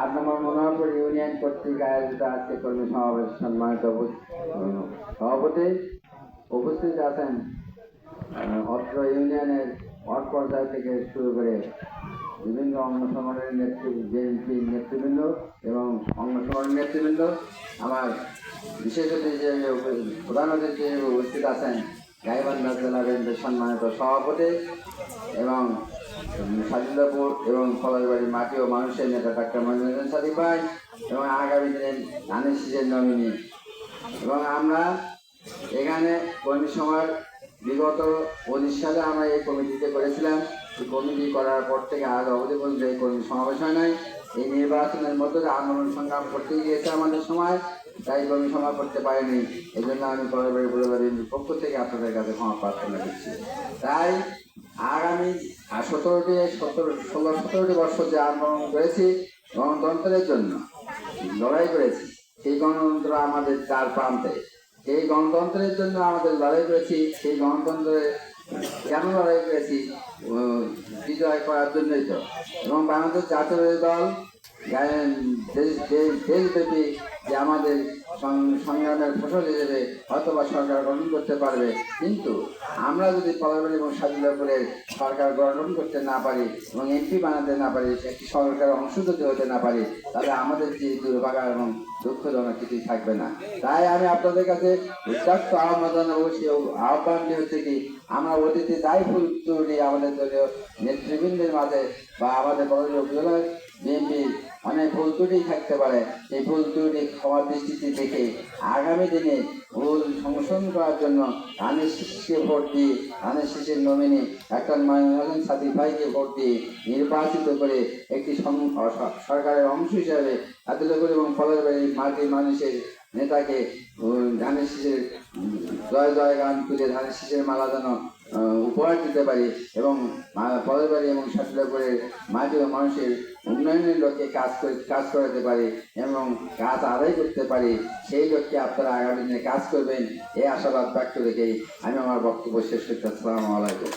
আট নম্বর মনোহরপুর ইউনিয়ন কর্তৃক আয়োজিত আজকে কর্মী সমাবেশ সম্মানিত সভাপতি উপস্থিত আছেন অত্র ইউনিয়নের ওয়ার্ড পর্যায় থেকে শুরু করে বিভিন্ন অঙ্গ সংগঠনের নেতৃত্ব বিএনপি নেতৃবৃন্দ এবং অঙ্গ সংগঠনের নেতৃবৃন্দ, আমার বিশেষ অতিথি প্রধান অতিথি উপস্থিত আছেন গাইবান্ধা জেলা বিএনপির সম্মানিত সভাপতি এবং সাজিদাপুর এবং ফলাইবাড়ি মাটি ও মানুষের নেতা ডাক্তার মনোরঞ্জন সাদি ভাই এবং আগামী দিনের ধানের শীষের নমিনি। এবং আমরা এখানে কর্মী সভার বিগত পঁচিশ সালে আমরা এই কমিটিতে করেছিলাম। কমিটি করার পর থেকে আজ অবধি পর্যন্ত এই কর্মী সমাবেশ হয় নাই। এই নির্বাচনের মধ্যে আন্দোলন সংগ্রাম করতে গিয়েছে আমাদের সময় তাই কর্মী সভা করতে পারিনি। এই জন্য আমি পরের বুড়োবাড়ির পক্ষ থেকে আপনাদের কাছে ক্ষমা প্রার্থনা করছি। তাই আগামী সতেরোটি, সতেরো, ষোলো, সতেরোটি বছর যে আন্দোলন করেছি, গণতন্ত্রের জন্য লড়াই করেছি, সেই গণতন্ত্র আমাদের চার প্রান্তে। সেই গণতন্ত্রের জন্য আমাদের লড়াই করেছি, সেই গণতন্ত্রে কেন লড়াই করেছি? বিজয় করার জন্যই তো। এবং বাংলাদেশ জাতীয় দল দেশব্যাপী যে আমাদের সংগ্রামের ফসল হিসেবে হয়তোবা সরকার গঠন করতে পারবে, কিন্তু আমরা যদি পলাবাড়ি এবং সাজিলাপুরের সরকার গঠন করতে না পারি এবং এমপি বানাতে না পারি, একটি সরকারের অংশ যদি হতে না পারি, তাহলে আমাদের যে দুর্ভাগা এবং দুঃখজনক কিছুই থাকবে না। তাই আমি আপনাদের কাছে উচ্চাস্ত আহ্বান সেই আহ্বানটি হচ্ছে কি, আমরা অতীতে যাই ফুল আমাদের দলীয় নেতৃবৃন্দের মাঝে বা আমাদের উপজেলার বিএনপি অনেক ভুল ত্রুটি থাকতে পারে। এই ভুল ত্রুটি ক্ষমা দৃষ্টিতে দেখে আগামী দিনে ভুল সংশোধন করার জন্য আমি শিশুকে ভোট দিয়ে আমি শিশুর নমিনি একটা মনোরঞ্জন সাথী ভাইকে ভোট দিয়ে নির্বাচিত করে একটি সরকারের অংশ হিসাবে আদিলপুর এবং ফলের বাড়ির মাটির মানুষের নেতাকে ধানের শীষের, জয় জয় গান তুলে ধানের শীষের মালা যেন উপহার দিতে পারি এবং বাড়ি এবং সাতলাপুরের মাটি ও মানুষের উন্নয়নের লক্ষ্যে কাজ করে, কাজ করাতে পারি এবং কাজ আদায় করতে পারি, সেই লক্ষ্যে আপনারা আগামী দিনে কাজ করবেন, এই আশাবাদ ব্যক্ত রেখেই আমি আমার বক্তব্য শেষ করতে আসসালামু আলাইকুম।